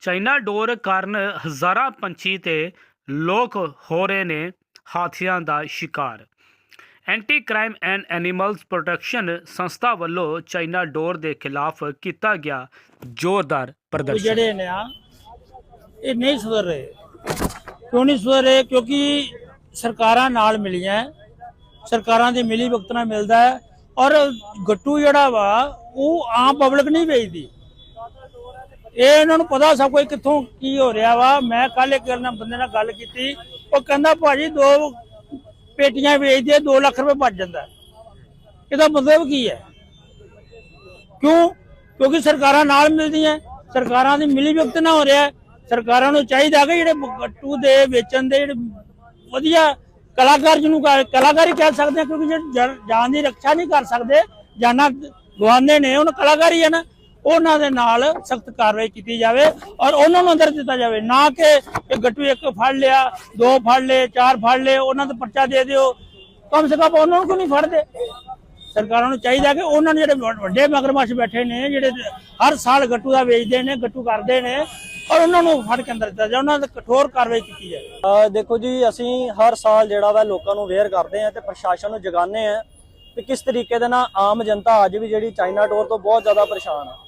China ਡੋਰ ਕਾਰਨ ਹਜ਼ਾਰਾਂ ਪੰਛੀ ਤੇ ਲੋਕ ਹੋ ਰਹੇ ਨੇ ਹਾਥੀਆਂ ਦਾ ਸ਼ਿਕਾਰ। Anti crime and animals protection ਸੰਸਥਾ ਵੱਲੋਂ ਚਾਈਨਾ ਡੋਰ ਦੇ ਖਿਲਾਫ ਕੀਤਾ ਗਿਆ ਜ਼ੋਰਦਾਰ ਪ੍ਰਦਰਸ਼ਨ। ਜਿਹੜੇ ਨੇ ਆ, ਇਹ ਨਹੀਂ ਸੁਧਰ ਰਹੇ। ਕਿਉਂ ਨਹੀਂ ਸੁਧਰ ਰਹੇ? ਕਿਉਂਕਿ ਸਰਕਾਰਾਂ ਨਾਲ ਮਿਲੀਆਂ ਸਰਕਾਰਾਂ ਦੀ ਮਿਲੀ ਵਕਤ ਨਾਲ ਮਿਲਦਾ ਹੈ ਔਰ ਗੱਟੂ ਜਿਹੜਾ ਵਾ, ਉਹ ਆਮ ਪਬਲਿਕ ਨਹੀਂ ਵੇਚਦੀ। ਇਹ ਇਹਨਾਂ ਨੂੰ ਪਤਾ ਸਭ ਕੁਝ ਕਿੱਥੋਂ ਕੀ ਹੋ ਰਿਹਾ ਵਾ। ਮੈਂ ਕੱਲ ਇੱਕ ਨਾਲ ਬੰਦੇ ਨਾਲ ਗੱਲ ਕੀਤੀ। ਉਹ ਕਹਿੰਦਾ, ਭਾਜੀ, ਦੋ ਪੇਟੀਆਂ ਵੇਚਦੇ 2 ਲੱਖ ਰੁਪਏ ਬਚ ਜਾਂਦਾ। ਇਹਦਾ ਮਤਲਬ ਕੀ ਹੈ? ਕਿਉਂ? ਕਿਉਂਕਿ ਸਰਕਾਰਾਂ ਨਾਲ ਮਿਲਦੀਆਂ। ਸਰਕਾਰਾਂ ਦੀ ਮਿਲੀ ਭਗਤ ਨਾ ਹੋ ਰਿਹਾ। ਸਰਕਾਰਾਂ ਨੂੰ ਚਾਹੀਦਾ ਕਿ ਜਿਹੜੇ ਗੱਟੂ ਦੇ, ਵੇਚਣ ਦੇ ਜਿਹੜੇ ਵਧੀਆ ਕਲਾਕਾਰ ਜਿਹਨੂੰ ਕਲਾਕਾਰੀ ਕਲਾਕਾਰ ਕਹਿ ਸਕਦੇ ਆ, ਕਿਉਂਕਿ ਜਿਹੜੇ ਜਾਨ ਦੀ ਰੱਖਿਆ ਨਹੀਂ ਕਰ ਸਕਦੇ। ਜਾਨਾਂ ਗਵਾਉਂਦੇ ਨੇ, ਉਹਨਾਂ ਕਲਾਕਾਰੀ ਹੈ ਨਾ। ਉਹਨਾਂ ਦੇ ਨਾਲ ਸਖਤ ਕਾਰਵਾਈ ਕੀਤੀ ਜਾਵੇ ਔਰ ਉਹਨਾਂ ਨੂੰ ਅੰਦਰ ਦਿੱਤਾ ਜਾਵੇ। ਨਾ ਕਿ ਇਹ ਗੱਟੂ ਇੱਕ ਫੜ ਲਿਆ, ਦੋ ਫੜ ਲਏ, ਚਾਰ ਫੜ ਲਏ, ਉਹਨਾਂ ਦਾ ਪਰਚਾ ਦੇ ਦਿਓ। ਕਮ ਸੇ ਕਮ ਉਹਨਾਂ ਨੂੰ ਕਿਉਂ ਨਹੀਂ ਫੜਦੇ? ਸਰਕਾਰਾਂ ਨੂੰ ਚਾਹੀਦਾ ਕਿ ਉਹਨਾਂ ਨੇ ਜਿਹੜੇ ਵੱ- ਵੱਡੇ ਮਗਰਮੱਛ ਬੈਠੇ ਨੇ, ਜਿਹੜੇ ਹਰ ਸਾਲ ਗੱਟੂ ਦਾ ਵੇਚਦੇ ਨੇ, ਗੱਟੂ ਕਰਦੇ ਨੇ, ਔਰ ਉਹਨਾਂ ਨੂੰ ਫੜ ਕੇ ਅੰਦਰ ਦਿੱਤਾ ਜਾਵੇ, ਉਹਨਾਂ ਤੇ ਕਠੋਰ ਕਾਰਵਾਈ ਕੀਤੀ ਜਾਵੇ। ਦੇਖੋ ਜੀ, ਅਸੀਂ ਹਰ ਸਾਲ ਜਿਹੜਾ ਵਾ ਲੋਕਾਂ ਨੂੰ ਅਵੇਅਰ ਕਰਦੇ ਆ ਤੇ ਪ੍ਰਸ਼ਾਸਨ ਨੂੰ ਜਗਾਉਂਦੇ ਆ ਕਿ ਕਿਸ ਤਰੀਕੇ ਦੇ ਨਾਲ ਆਮ ਜਨਤਾ ਅੱਜ ਵੀ ਜਿਹੜੀ ਚਾਈਨਾ ਡੋਰ ਤੋਂ ਬਹੁਤ ਜ਼ਿਆਦਾ ਪਰੇਸ਼ਾਨ ਆ।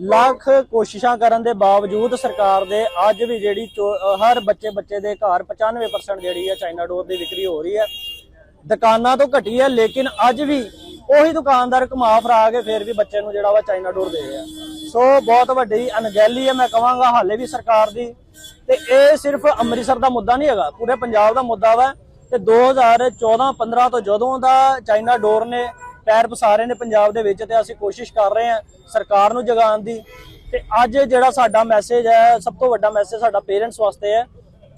ਲੱਖ ਕੋਸ਼ਿਸ਼ਾਂ ਕਰਨ ਦੇ ਬਾਵਜੂਦ ਸਰਕਾਰ ਦੇ ਅੱਜ ਵੀ ਜਿਹੜੀ ਚੋ- ਹਰ ਬੱਚੇ ਬੱਚੇ ਦੇ ਘਰ 95% ਜਿਹੜੀ ਹੈ ਚਾਈਨਾ ਡੋਰ ਦੀ ਵਿਕਰੀ ਹੋ ਰਹੀ ਹੈ। ਦੁਕਾਨਾਂ ਤੋਂ ਘਟੀ ਹੈ, ਲੇਕਿਨ ਅੱਜ ਵੀ ਉਹੀ ਦੁਕਾਨਦਾਰ ਘੁਮਾ ਫਰਾ ਕੇ ਫਿਰ ਵੀ ਬੱਚੇ ਨੂੰ ਜਿਹੜਾ ਵਾ ਚਾਈਨਾ ਡੋਰ ਦੇ ਰਿਹਾ। ਸੋ ਬਹੁਤ ਵੱਡੀ ਅਣਗਹਿਲੀ ਹੈ, ਮੈਂ ਕਹਾਂਗਾ ਹਾਲੇ ਵੀ ਸਰਕਾਰ ਦੀ। ਤੇ ਇਹ ਸਿਰਫ ਅੰਮ੍ਰਿਤਸਰ ਦਾ ਮੁੱਦਾ ਨਹੀਂ ਹੈਗਾ, ਪੂਰੇ ਪੰਜਾਬ ਦਾ ਮੁੱਦਾ ਵਾ। ਤੇ 2014-15 ਤੋਂ ਜਦੋਂ ਦਾ ਚਾਈਨਾ ਡੋਰ ਨੇ ਪੈਰ ਪਸਾਰੇ ਨੇ ਪੰਜਾਬ ਦੇ ਵਿੱਚ ਤੇ ਅਸੀਂ ਕੋਸ਼ਿਸ਼ ਕਰ ਰਹੇ ਹਾਂ ਸਰਕਾਰ ਨੂੰ ਜਗਾਉਣ ਦੀ। ਤੇ ਅੱਜ ਜਿਹੜਾ ਸਾਡਾ ਮੈਸੇਜ ਹੈ, ਸਭ ਤੋਂ ਵੱਡਾ ਮੈਸੇਜ ਸਾਡਾ ਪੇਰੈਂਟਸ ਵਾਸਤੇ ਹੈ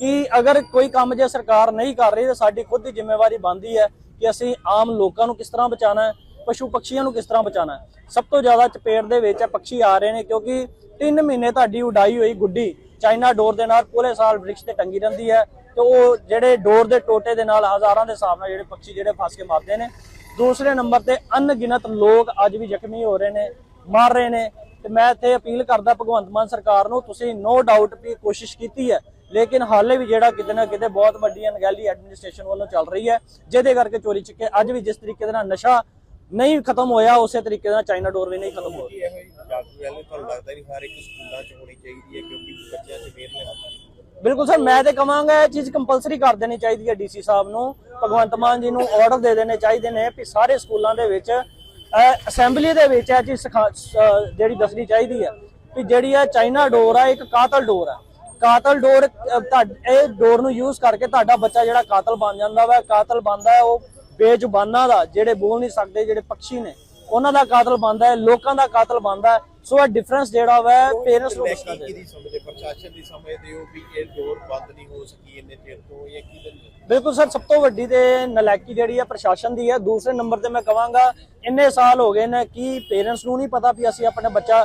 ਕਿ ਅਗਰ ਕੋਈ ਕੰਮ ਜੇ ਸਰਕਾਰ ਨਹੀਂ ਕਰ ਰਹੀ ਤਾਂ ਸਾਡੀ ਖੁਦ ਦੀ ਜ਼ਿੰਮੇਵਾਰੀ ਬਣਦੀ ਹੈ ਕਿ ਅਸੀਂ ਆਮ ਲੋਕਾਂ ਨੂੰ ਕਿਸ ਤਰ੍ਹਾਂ ਬਚਾਉਣਾ ਹੈ, ਪਸ਼ੂ ਪੰਛੀਆਂ ਨੂੰ ਕਿਸ ਤਰ੍ਹਾਂ ਬਚਾਉਣਾ ਹੈ। ਸਭ ਤੋਂ ਜ਼ਿਆਦਾ ਚਪੇੜ ਦੇ ਵਿੱਚ ਇਹ ਪੰਛੀ ਆ ਰਹੇ ਨੇ ਕਿਉਂਕਿ 3 ਮਹੀਨੇ ਤੁਹਾਡੀ ਉਡਾਈ ਹੋਈ ਗੁੱਡੀ ਚਾਈਨਾ ਡੋਰ ਦੇ ਨਾਲ ਪੂਰੇ ਸਾਲ ਬ੍ਰਿਕਸ਼ ਤੇ ਟੰਗੀ ਰਹਿੰਦੀ ਹੈ ਤੇ ਉਹ ਜਿਹੜੇ ਡੋਰ ਦੇ ਟੋਟੇ ਦੇ ਨਾਲ ਹਜ਼ਾਰਾਂ ਦੇ ਹਿਸਾਬ ਨਾਲ ਜਿਹੜੇ ਪੰਛੀ ਜਿਹੜੇ ਫਸ ਕੇ ਮਰਦੇ ਨੇ ਦੂਸਰੇ ਨੰਬਰ ਤੇ ਅਣਗਿਣਤ ਲੋਕ ਅੱਜ ਵੀ ਜ਼ਖਮੀ ਹੋ ਰਹੇ ਨੇ, ਮਰ ਰਹੇ ਨੇ। ਤੇ ਮੈਂ ਇੱਥੇ ਅਪੀਲ ਕਰਦਾ ਭਗਵੰਤ ਮਾਨ ਸਰਕਾਰ ਨੂੰ, ਤੁਸੀਂ ਨੋ ਡਾਊਟ ਵੀ ਕੋਸ਼ਿਸ਼ ਕੀਤੀ ਹੈ, ਲੇਕਿਨ ਹਾਲੇ ਵੀ ਜਿਹੜਾ ਕਿਤੇ ਨਾ ਕਿਤੇ ਬਹੁਤ ਵੱਡੀ ਅਣਗਹਿਲੀ ਐਡਮਿਨਿਸਟ੍ਰੇਸ਼ਨ ਵੱਲੋਂ ਚੱਲ ਰਹੀ ਹੈ, ਜਿਹਦੇ ਕਰਕੇ ਚੋਰੀ ਚੱਕੇ, ਅੱਜ ਵੀ ਜਿਸ ਤਰੀਕੇ ਦੇ ਨਾਲ ਨਸ਼ਾ ਨਹੀਂ ਖਤਮ ਹੋਇਆ, ਉਸੇ ਤਰੀਕੇ ਨਾਲ ਚਾਈਨਾ ਡੋਰ ਵੀ ਨਹੀਂ ਖਤਮ ਹੋ ਰਹੀ ਇਹੋ ਤੁਹਾਨੂੰ ਲੱਗਦਾ ਨਹੀਂ ਹਰ ਇੱਕ ਸਕੂਲਾਂ 'ਚ ਹੋਣੀ ਚਾਹੀਦੀ ਹੈ, ਕਿਉਂਕਿ ਬੱਚਿਆਂ 'ਚ ਵੇਰ ਲੈਣਾ ਬਿਲਕੁਲ ਸਰ, ਮੈਂ ਤੇ ਕਹਾਂਗਾ ਇਹ ਚੀਜ਼ ਕੰਪਲਸਰੀ ਕਰ ਦੇਣੀ ਚਾਹੀਦੀ ਹੈ ਡੀਸੀ ਸਾਹਿਬ ਨੂੰ। ਭਗਵੰਤ ਮਾਨ ਜੀ ਨੂੰ ਆਰਡਰ ਦੇ ਦੇਣੇ ਚਾਹੀਦੇ ਨੇ ਕਿ ਸਾਰੇ ਸਕੂਲਾਂ ਦੇ ਵਿੱਚ ਅਸੈਂਬਲੀ ਦੇ ਵਿੱਚ ਇਹ ਚੀਜ਼ ਸਿਖਾ- ਜਿਹੜੀ ਦੱਸਣੀ ਚਾਹੀਦੀ ਹੈ ਕਿ ਜਿਹੜੀ ਆ ਚਾਈਨਾ ਡੋਰ ਹੈ ਇੱਕ ਕਾਤਲ ਡੋਰ ਹੈ ਕਾਤਲ ਡੋਰ ਤੁਹਾਡ- ਇਹ ਡੋਰ ਨੂੰ ਯੂਜ਼ ਕਰਕੇ ਤੁਹਾਡਾ ਬੱਚਾ ਜਿਹੜਾ ਕਾਤਲ ਬਣ ਜਾਂਦਾ ਵਾ, ਕਾਤਲ ਬਣਦਾ ਉਹ ਬੇਜ਼ੁਬਾਨਾਂ ਦਾ, ਜਿਹੜੇ ਬੋਲ ਨਹੀਂ ਸਕਦੇ, ਜਿਹੜੇ ਪੰਛੀ ਨੇ। ਉਹਨਾਂ ਦਾ ਕਾਤਲ ਬਣਦਾ ਹੈ ਲੋਕਾਂ ਦਾ ਕਾਤਲ ਬਣਦਾ ਹੈ। ਸੋ ਇਹ ਡਿਫਰੈਂਸ ਜਿਹੜਾ ਵਾ ਪੇਰੈਂਟਸ ਨੂੰ ਦੱਸਣਾ ਚਾਹੀਦਾ। ਦੀ ਸਮਝਦੇ ਪ੍ਰਸ਼ਾਸਨ ਦੀ ਸਮਝਦੇ ਹੋ ਵੀ ਇਹ ਡੋਰ ਬੰਦ ਨਹੀਂ ਹੋ ਸਕੀ ਇੰਨੇ ਚਿਰ ਤੋਂ ਇਹ ਕੀ ਦਿਨ ਬਿਲਕੁਲ ਸਰ ਸਭ ਤੋਂ ਵੱਡੀ ਤੇ ਨਲਾਇਕੀ ਜਿਹੜੀ ਹੈ ਪ੍ਰਸ਼ਾਸਨ ਦੀ ਹੈ ਦੂਸਰੇ ਨੰਬਰ ਤੇ ਮੈਂ ਕਹਾਂਗਾ ਇੰਨੇ ਸਾਲ ਹੋ ਗਏ ਨੇ ਕਿ ਪੇਰੈਂਟਸ ਨੂੰ ਨਹੀਂ ਪਤਾ ਵੀ ਅਸੀਂ ਆਪਣੇ ਬੱਚਾ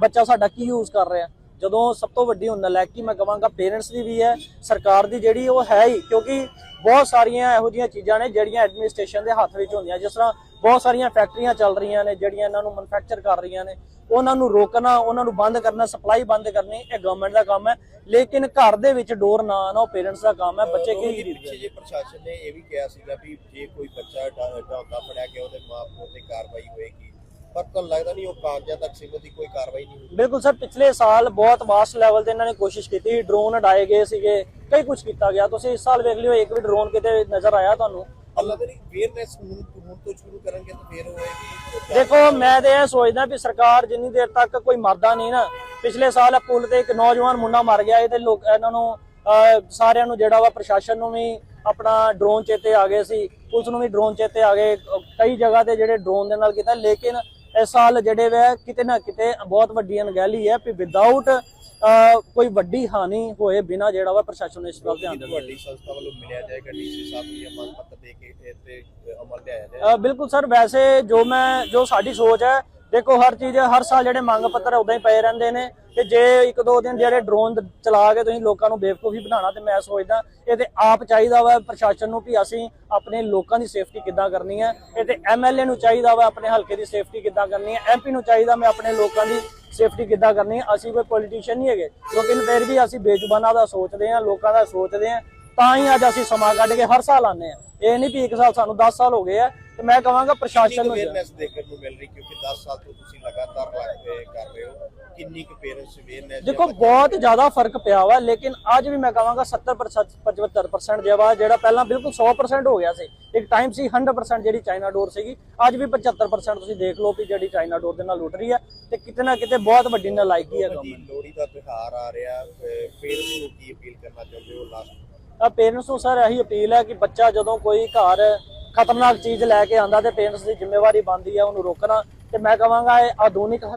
ਬੱਚਾ ਸਾਡਾ ਕੀ ਯੂਜ਼ ਕਰ ਰਿਹਾ। ਜਦੋਂ ਸਭ ਤੋਂ ਵੱਡੀ ਹੁਣ ਨਲਾਇਕੀ ਮੈਂ ਕਹਾਂਗਾ ਪੇਰੈਂਟਸ ਦੀ ਵੀ ਹੈ ਸਰਕਾਰ ਦੀ ਜਿਹੜੀ ਉਹ ਹੈ ਹੀ ਕਿਉਂਕਿ ਬਹੁਤ ਸਾਰੀਆਂ ਇਹੋ ਜਿਹੀਆਂ ਚੀਜ਼ਾਂ ਨੇ ਜਿਹੜੀਆਂ ਐਡਮਿਨਿਸਟ੍ਰੇਸ਼ਨ ਦੇ ਹੱਥ ਵਿੱਚ ਹੁੰਦੀਆਂ। ਜਿਸ ਤਰ੍ਹਾਂ ਬਹੁਤ ਸਾਰੀਆਂ ਫੈਕਟਰੀਆਂ ਚੱਲ ਰਹੀਆਂ ਨੇ ਜਿਹੜੀਆਂ ਇਹਨਾਂ ਨੂੰ ਮੈਨੂਫੈਕਚਰ ਕਰ ਰਹੀਆਂ ਨੇ। ਉਹਨਾਂ ਨੂੰ ਰੋਕਣਾ ਉਹਨਾਂ ਨੂੰ ਬੰਦ ਕਰਨਾ ਸਪਲਾਈ ਬੰਦ ਕਰਨੀ ਇਹ ਗਵਰਨਮੈਂਟ ਦਾ ਕੰਮ ਹੈ। ਲੇਕਿਨ ਘਰ ਦੇ ਵਿੱਚ ਡੋਰ ਨਾ ਆਣਾ ਉਹ ਪੇਰੈਂਟਸ ਦਾ ਕੰਮ ਹੈ ਬੱਚੇ ਕੀ ਉਹਦੇ ਪਿੱਛੇ ਜੇ ਪ੍ਰਸ਼ਾਸਨ ਨੇ ਇਹ ਵੀ ਕਿਹਾ ਸੀਗਾ ਵੀ ਜੇ ਕੋਈ ਬੱਚਾ ਡਾਉਂਦਾ ਫੜਿਆ ਗਿਆ ਉਹਦੇ ਮਾਪੇ ਤੇ ਕਾਰਵਾਈ ਹੋਏਗੀ। ਪਰ ਤੁਹਾਨੂੰ ਲੱਗਦਾ ਨਹੀਂ ਉਹ ਕਾਗਜ਼ਾਂ ਤੱਕ ਸੀਮਤ ਦੀ ਕੋਈ ਕਾਰਵਾਈ ਨਹੀਂ ਹੋਈ ਬਿਲਕੁਲ ਸਰ ਪਿਛਲੇ ਸਾਲ ਬਹੁਤ ਵਾਸਟ ਲੈਵਲ ਤੇ ਇਹਨਾਂ ਨੇ ਕੋਸ਼ਿਸ਼ ਕੀਤੀ ਡਰੋਨ ਉਡਾਏ ਗਏ ਸੀਗੇ ਕਈ ਕੁਝ ਕੀਤਾ ਗਿਆ। ਤੁਸੀਂ ਇਸ ਸਾਲ ਵੇਖ ਲਿਓ ਇੱਕ ਵੀ ਡਰੋਨ ਕਿਤੇ ਨਜ਼ਰ ਆਇਆ ਤੁਹਾਨੂੰ? ਅੱਲਾ ਦੇ ਅਵੇਅਰਨੈਸ ਹੁਣ ਹੁਣ ਤੋਂ ਸ਼ੁਰੂ ਕਰਨਗੇ ਤਾਂ ਫੇਰ ਹੋਏਗੀ ਦੇਖੋ ਮੈਂ ਤੇ ਇਹ ਸੋਚਦਾ ਵੀ ਸਰਕਾਰ ਜਿੰਨੀ ਦੇਰ ਤੱਕ ਕੋਈ ਮਰਦਾ ਨਹੀਂ ਨਾ ਪਿਛਲੇ ਸਾਲ ਪੁਲ ਤੇ ਇੱਕ ਨੌਜਵਾਨ ਮੁੰਡਾ ਮਰ ਗਿਆ ਇਹ ਤੇ ਲੋਕ ਇਹਨਾਂ ਨੂੰ ਅਹ, ਸਾਰਿਆਂ ਨੂੰ ਜਿਹੜਾ ਵਾ ਪ੍ਰਸ਼ਾਸਨ ਨੂੰ ਵੀ ਆਪਣਾ ਡਰੋਨ ਚੇਤੇ ਆ ਗਏ ਸੀ ਪੁਲਿਸ ਨੂੰ ਵੀ ਡਰੋਨ ਚੇਤੇ ਆ ਗਏ ਕਈ ਜਗ੍ਹਾ ਤੇ ਜਿਹੜੇ ਡਰੋਨ ਦੇ ਨਾਲ ਕੀਤਾ ਲੇਕਿਨ ਇਸ ਸਾਲ ਜਿਹੜੇ ਵੇ ਕਿਤੇ ਨਾ ਕਿਤੇ ਬਹੁਤ ਵੱਡੀ ਅਣਗਹਿਲੀ ਹੈ ਵੀ ਵਿਦਆਊਟ ਕੋਈ ਵੱਡੀ ਹਾਨੀ ਹੋਏ ਬਿਨਾ ਜਿਹੜਾ ਵਾ ਪ੍ਰਸ਼ਾਸਨ ਨੂੰ ਇਸ ਵੱਲ ਧਿਆਨ ਦੇਣਾ ਤੁਹਾਡੀ ਸੰਸਥਾ ਵੱਲੋਂ ਮਿਲਿਆ ਜਾਏਗਾ ਡੀਸੀ ਸਾਹਿਬ ਨੂੰ ਇਹ ਮੰਗ ਪੱਤਰ ਦੇ ਕੇ ਤੇ ਅਮਲ ਲਿਆਇਆ ਜਾਏ? ਅ, ਬਿਲਕੁਲ ਸਰ ਵੈਸੇ ਜੋ ਮੈਂ ਜੋ ਸਾਡੀ ਸੋਚ ਹੈ ਦੇਖੋ ਹਰ ਚੀਜ਼ ਹਰ ਸਾਲ ਜਿਹੜੇ ਮੰਗ ਪੱਤਰ ਉਦਾਂ ਹੀ ਪਏ ਰਹਿੰਦੇ ਨੇ ਤੇ ਜੇ ਇੱਕ ਦੋ ਦਿਨ ਜਿਹੜੇ ਡਰੋਨ ਚਲਾ ਕੇ ਤੁਸੀਂ ਲੋਕਾਂ ਨੂੰ ਬੇਵਕੂਫੀ ਬਣਾਉਣਾ ਤੇ ਮੈਂ ਸੋਚਦਾ ਇਹ ਤੇ ਆਪ ਚਾਹੀਦਾ ਵਾ, ਪ੍ਰਸ਼ਾਸਨ ਨੂੰ ਵੀ ਅਸੀਂ ਆਪਣੇ ਲੋਕਾਂ ਦੀ ਸੇਫਟੀ ਕਿੱਦਾਂ ਕਰਨੀ ਹੈ। ਇਹ ਤੇ ਐਮਐਲਏ ਨੂੰ ਚਾਹੀਦਾ ਵਾ, ਆਪਣੇ ਹਲਕੇ ਦੀ ਸੇਫਟੀ ਕਿੱਦਾਂ ਕਰਨੀ ਹੈ। ਐਮਪੀ ਨੂੰ ਚਾਹੀਦਾ ਮੈਂ ਆਪਣੇ ਲੋਕਾਂ ਦੀ ਸੇਫਟੀ ਕਿੱਦਾਂ ਕਰਨੀ ਹੈ। ਅਸੀਂ ਕੋਈ ਪੋਲੀਟੀਸ਼ੀਅਨ ਨਹੀਂ ਹੈਗੇ ਲੇਕਿਨ ਫਿਰ ਵੀ ਅਸੀਂ ਬੇਜ਼ੁਬਾਨਾਂ ਦਾ ਸੋਚਦੇ ਹਾਂ, ਲੋਕਾਂ ਦਾ ਸੋਚਦੇ ਹਾਂ ਤਾਂ ਹੀ ਅੱਜ ਅਸੀਂ ਸਮਾਂ ਕੱਢ ਕੇ ਹਰ ਸਾਲ ਆਉਂਦੇ ਆ ਇਹ ਨਹੀਂ ਵੀ ਇੱਕ ਸਾਲ ਸਾਨੂੰ 10 ਸਾਲ ਹੋ ਗਏ ਆ ਤੇ ਮੈਂ ਕਹਾਂਗਾ ਪ੍ਰਸ਼ਾਸਨ ਨੂੰ ਅਵੇਅਰਨੈਸ ਦੇਖਣ ਨੂੰ ਮਿਲ ਰਹੀ ਕਿਉਂਕਿ 10 ਸਾਲ ਤੋਂ ਤੁਸੀਂ ਲਗਾਤਾਰ ਕਰ ਰਹੇ ਹੋ। ਕਿੰਨੀ ਕੁ ਪੇਰੈਂਟਸ ਅਵੇਅਰਨੈਸ ਦੇਖੋ ਬਹੁਤ ਜ਼ਿਆਦਾ ਫ਼ਰਕ ਪਿਆ ਵਾ ਲੇਕਿਨ ਅੱਜ ਵੀ ਮੈਂ ਕਹਾਂਗਾ 70% 75% ਜਿਹੜਾ ਜਿਹੜਾ ਪਹਿਲਾਂ ਬਿਲਕੁਲ 100% ਹੋ ਗਿਆ ਸੀ ਇੱਕ ਟਾਈਮ ਸੀ 100% ਜਿਹੜੀ ਚਾਈਨਾ ਡੋਰ ਸੀਗੀ ਅੱਜ ਵੀ 75% ਤੁਸੀਂ ਦੇਖ ਲਓ ਵੀ ਜਿਹੜੀ ਚਾਈਨਾ ਡੋਰ ਦੇ ਨਾਲ ਲੁੱਟ ਰਹੀ ਹੈ ਤੇ ਕਿਤੇ ਨਾ ਕਿਤੇ ਬਹੁਤ ਵੱਡੀ ਨਲਾਇਕੀ ਹੈ ਗਵਰਨਮੈਂਟ ਲੋਹੜੀ ਦਾ ਤਿਉਹਾਰ ਆ ਰਿਹਾ ਪੇਰੈਂਟਸ ਨੂੰ ਕੀ ਅਪੀਲ ਕਰਨਾ ਚਾਹੁੰਦੇ ਹੋ ਲਾਸਟ ਤਾਂ ਪੇਰੈਂਟਸ ਨੂੰ ਸਰ ਇਹੀ ਅਪੀਲ ਹੈ ਕਿ ਬੱਚਾ ਜਦੋਂ ਕੋਈ ਘਰ ਖਤਰਨਾਕ ਚੀਜ਼ ਲੈ ਕੇ ਆਂਦਾ ਤੇ ਪੇਰੈਂਟਸ ਦੀ ਜ਼ਿੰਮੇਵਾਰੀ ਬਣਦੀ ਹੈ ਉਹਨੂੰ ਰੋਕਣਾ। ਤੇ ਮੈਂ ਕਹਾਂਗਾ ਇਹ ਆਧੁਨਿਕ